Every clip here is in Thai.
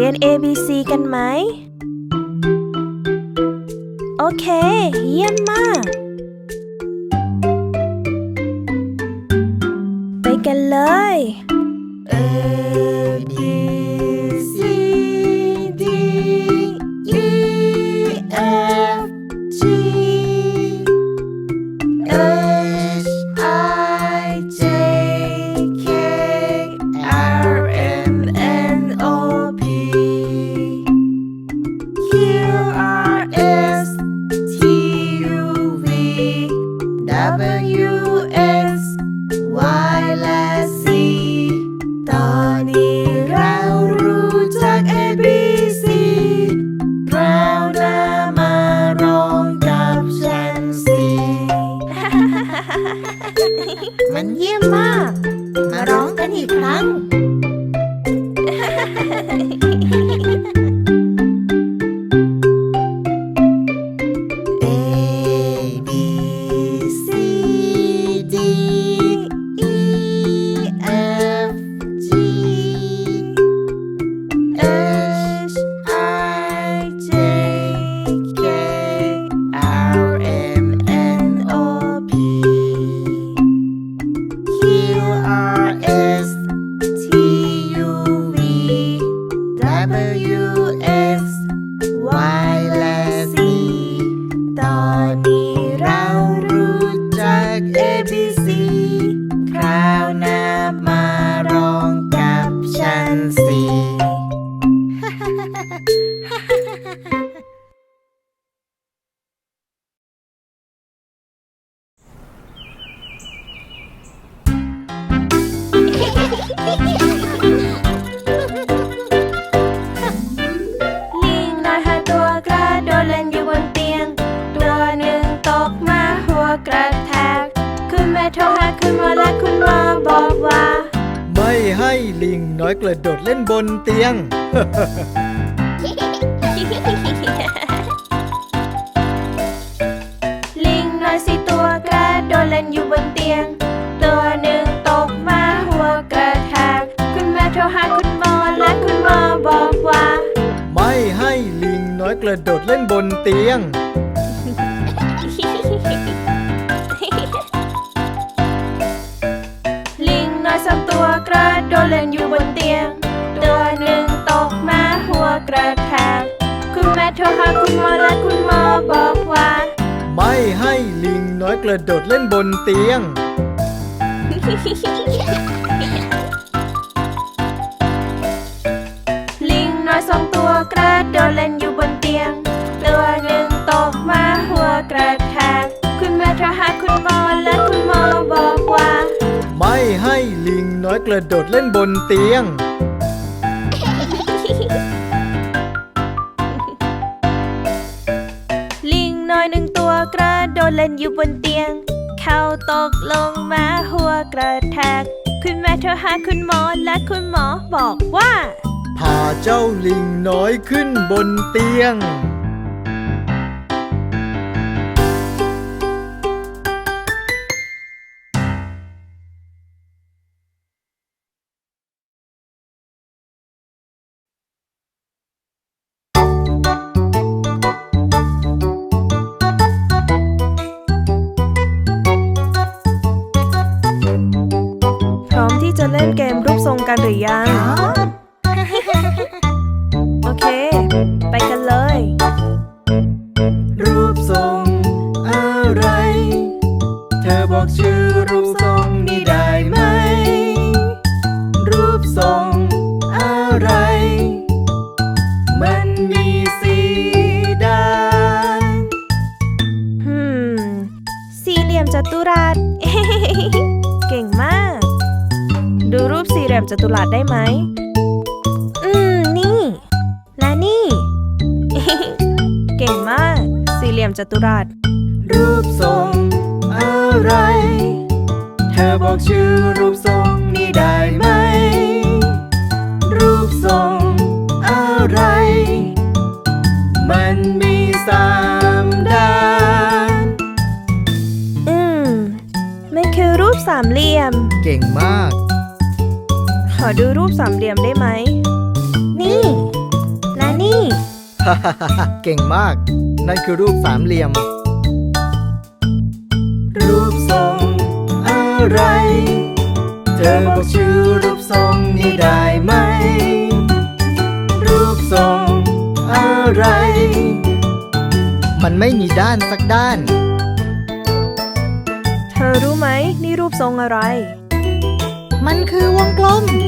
เรียน A B C กันไหม โอเค เยี่ยมมาก ไปกันเลย A B มันเยี่ยมมาก มาร้องกันอีกครั้ง W X Y และ Z ตอนนี้เรารู้จัก A B C คราวหน้ามาร้องกับฉันสิลิ คุณหมอและคุณหมอบอกว่า ไม่ให้ลิงน้อยกระโดดเล่นบนเตียง ลิงน้อยสี่ตัวกระโดดเล่นอยู่บนเตียง ตัวหนึ่งตกมาหัวกระแทกคุณแม่โทรหาคุณหมอและคุณหมอบอกว่า ไม่ให้ลิงน้อยกระโดดเล่นบนเตียง โดดเล่นอยู่บนเตียง ตัวหนึ่งตกมาหัวกระแทกคุณแม่โทรหาคุณหมอและคุณหมอบอกว่า ไม่ให้ลิงน้อยกระโดดเล่นบนเตียง ลิงน้อยสองตัวกระโดดเล่นอยู่บนเตียง ลิงน้อยกระโดดเล่นบนเตียง ลิงน้อยหนึ่งตัวกระโดดเล่นอยู่บนเตียง เขาตกลงมาหัวกระแทก คุณแม่โทรหาคุณหมอและคุณหมอบอกว่า พาเจ้าลิงน้อยขึ้นบนเตียง ทรงกันหรือยัง โอเค ไปกันเลย รูปทรงอะไร เธอบอกชื่อรูปทรง รูปสี่เหลี่ยมจัตุรัสได้ไหม อืม นี่ และนี่ เก่งมาก สี่เหลี่ยมจัตุรัส รูปทรงอะไร เธอบอกชื่อรูปทรงนี้ได้ไหม รูปทรงอะไร มันมีสามด้าน อืม มันคือรูปสามเหลี่ยม เก่งมาก ขอดูรูปสามเหลี่ยมได้ไหม นี่เก่งมาก นั่นคือรูปสามเหลี่ยม รูปทรงอะไร เธอบอกชื่อรูปทรงนี้ได้ไหม รูปทรงอะไร มันไม่มีด้านสักด้าน เธอรู้ไหมนี่รูปทรงอะไร มันคือวงกลมเก่งมากข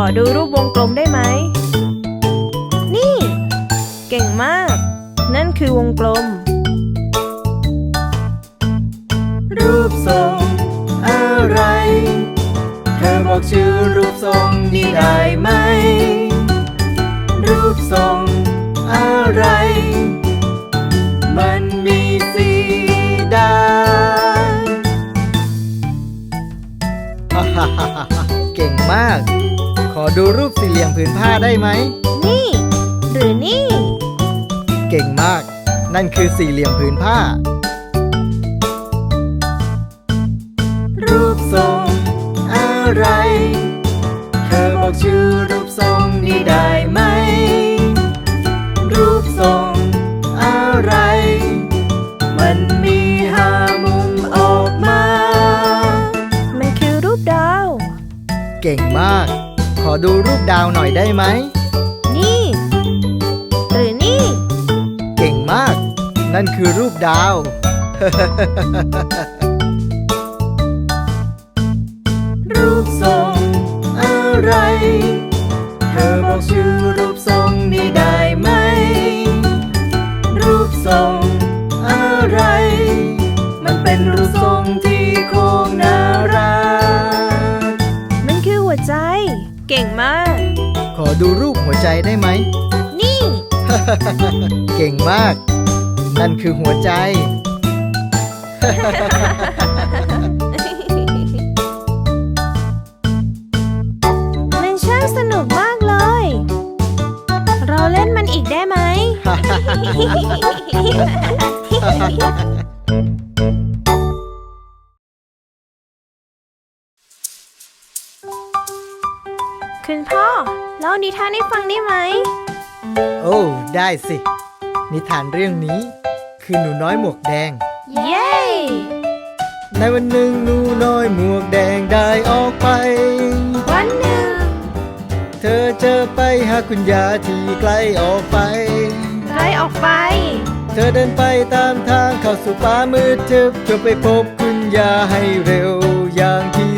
อดูรูปวงกลมได้ไหม นี่ เก่งมาก นั่นคือวงกลม รูปทรงอะไร เธอบอกชื่อรูปทรงนี้ได้ไหม รูปทรงอะไร มันมีสีด้านฮ่าฮ่าฮ่าฮ่าเก่งมาก ขอดูรูปสี่เหลี่ยมผืนผ้าได้ไหม นี่ หรือนี่ เก่งมาก นั่นคือสี่เหลี่ยมผืนผ้า รูปทรงอะไร เธอบอกชื่อรูปทรงนี้ได้ไหม รูปทรงอะไร มันมีห้ามุมออกมา มันคือรูปดาว เก่งมาก ขอดูรูปดาวหน่อยได้ไหม นี่ หรือนี่ เก่งมาก นั่นคือรูปดาว รูปทรงอะไร เธอบอกชื่อรูปทรง เก่งมาก ขอดูรูปหัวใจได้ไหม นี่ เก่งมาก นั่นคือหัวใจ มันช่างสนุกมากเลย เราเล่นมันอีกได้ไหม คุณพ่อเล่านิทานให้ฟังได้ไหม โอ้ ได้สิ นิทานเรื่องนี้ คือหนูน้อยหมวกแดง เย้ ในวันหนึ่งหนูน้อยหมวกแดงได้ออกไป วันหนึ่งเธอเจอไปหาคุณยาที่ไกลออกไป ไล่ออกไป เธอเดินไปตามทางเข้าสู่ป่ามืดทึบจนไปพบคุณยาให้เร็วอย่างที่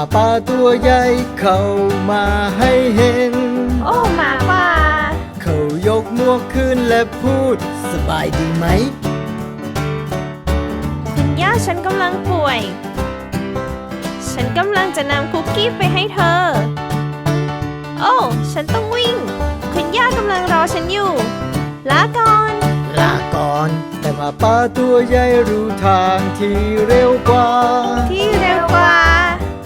มาป่าตัวใหญ่เข้ามาให้เห็น โอ้หมาป่า เขายกหมวกขึ้นและพูดสบายดีไหม คุณย่าฉันกำลังป่วย ฉันกำลังจะนำคุกกี้ไปให้เธอ โอ้ ฉันต้องวิ่ง คุณย่ากำลังรอฉันอยู่ ลาก่อน ลาก่อน แต่หมาป่าตัวใหญ่รู้ทางที่เร็วกว่า ที่เร็วกว่า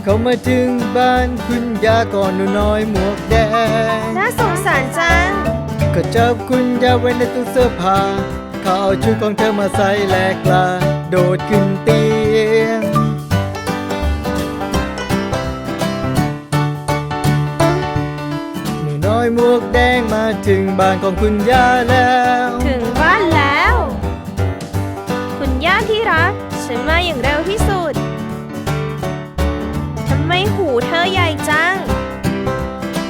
เขามาถึงบ้านคุณยาก่อนหนูน้อยหมวกแดง น่าสงสารจัง ก็จับคุณยาไว้ในตู้เสื้อผ้าเขาเอาชุดของเธอมาใส่แลกลาโดดขึ้นเตียง หนูน้อยหมวกแดงมาถึงบ้านของคุณย่าแล้ว ถึงบ้านแล้ว คุณย่าที่รัก ฉันมาอย่างเร็วที่สุดทำไม หูเธอใหญ่จัง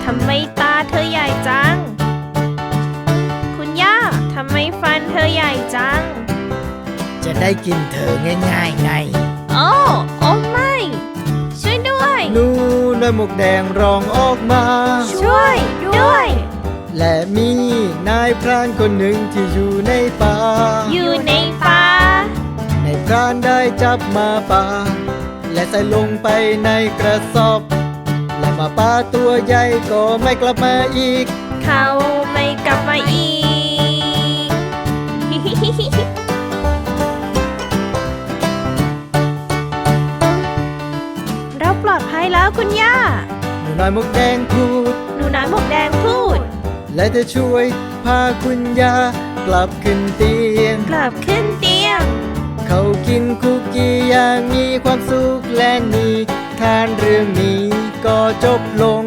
ทำไมตาเธอใหญ่จัง คุณย่าทำไมฟันเธอใหญ่จัง จะได้กินเธอง่ายๆไง โอ้โอ้ไม่ ช่วยด้วยหนูน้อยหมวกแดงร้องออกมา ช่วยด้วย และมีนายพรานคนหนึ่งที่อยู่ในป่าอยู่ในป่าในพรานได้จับหมาป่า และใส่ลงไปในกระสอบ และหมาป่าตัวใหญ่ก็ไม่กลับมาอีก เขาไม่กลับมาอีก เราปลอดภัยแล้วคุณย่า หนูน้อยหมวกแดงพูด หนูน้อยหมวกแดงพูด และจะช่วยพาคุณยากลับขึ้นเตียง กลับขึ้นเตียง เขากินคุกกี้อย่างมีความสุขและนิทานเรื่องนี้ก็จบลง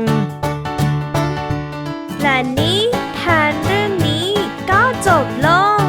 และนี้ทานเรื่องนี้ก็จบลง